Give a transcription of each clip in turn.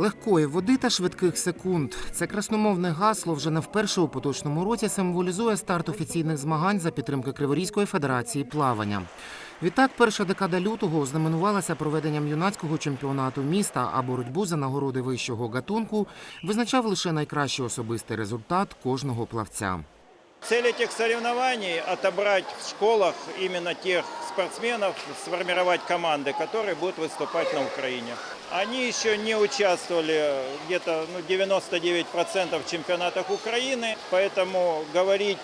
Легкої води та швидких секунд. Це красномовне гасло вже не вперше у поточному році символізує старт офіційних змагань за підтримки Криворізької федерації плавання. Відтак, перша декада лютого ознаменувалася проведенням юнацького чемпіонату міста, а боротьбу за нагороди вищого гатунку визначав лише найкращий особистий результат кожного плавця. Цель этих соревнований – отобрать в школах именно тех спортсменов, сформировать команды, которые будут выступать на Украине. Они еще не участвовали где-то ну, 99% в чемпионатах Украины, поэтому говорить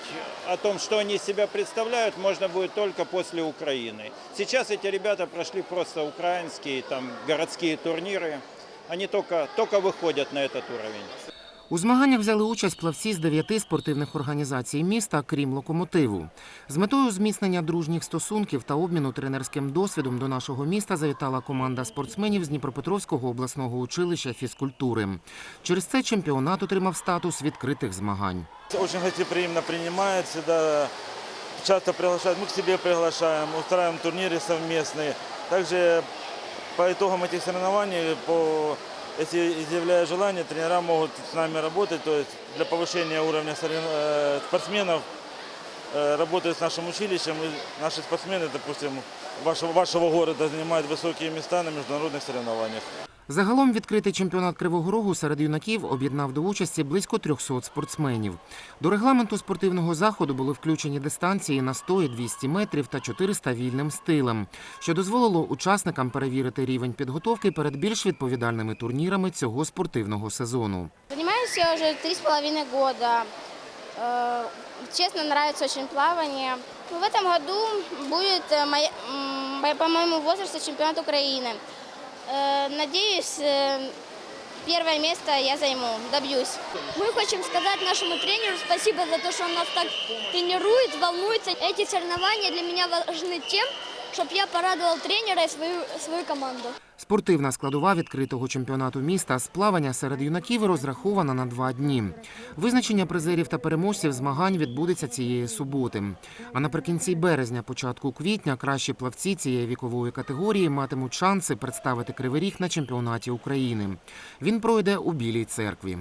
о том, что они из себя представляют, можно будет только после Украины. Сейчас эти ребята прошли просто украинские там, городские турниры. Они только, только выходят на этот уровень. У змаганнях взяли участь плавці з дев'яти спортивних організацій міста, крім локомотиву. З метою зміцнення дружніх стосунків та обміну тренерським досвідом до нашого міста завітала команда спортсменів з Дніпропетровського обласного училища фізкультури. Через це чемпіонат отримав статус відкритих змагань. Очень гостеприимно принимает, всегда часто приглашают, мы к себе приглашаем, устраиваем турниры совместные. Также по итогам этих соревнований, по, если изъявляя желание, тренера могут с нами работать, то есть для повышения уровня сорев- э, спортсменов э, работают с нашим училищем, и наши спортсмены, допустим, вашего, вашего города занимают высокие места на международных соревнованиях. Загалом відкритий чемпіонат Кривого Рогу серед юнаків об'єднав до участі близько 300 спортсменів. До регламенту спортивного заходу були включені дистанції на 100 і 200 метрів та 400 вільним стилем, що дозволило учасникам перевірити рівень підготовки перед більш відповідальними турнірами цього спортивного сезону. Занимаюсь я уже три с половиной года. Э, Честно, нравится очень плавание. В этом году будет, э, моя- м, по- по моему возрасту, чемпионат Украины. Э, Надеюсь, э, первое место я займу, добьюсь. Мы хотим сказать нашему тренеру спасибо за то, что он нас так тренирует, волнуется. Эти соревнования для меня важны тем, чтобы я порадовал тренера и свою, свою команду. Спортивна складова відкритого чемпіонату міста з плавання серед юнаків розрахована на два дні. Визначення призерів та переможців змагань відбудеться цієї суботи. А наприкінці березня, початку квітня, кращі плавці цієї вікової категорії матимуть шанси представити кривий ріг на чемпіонаті України. Він пройде у Білій церкві.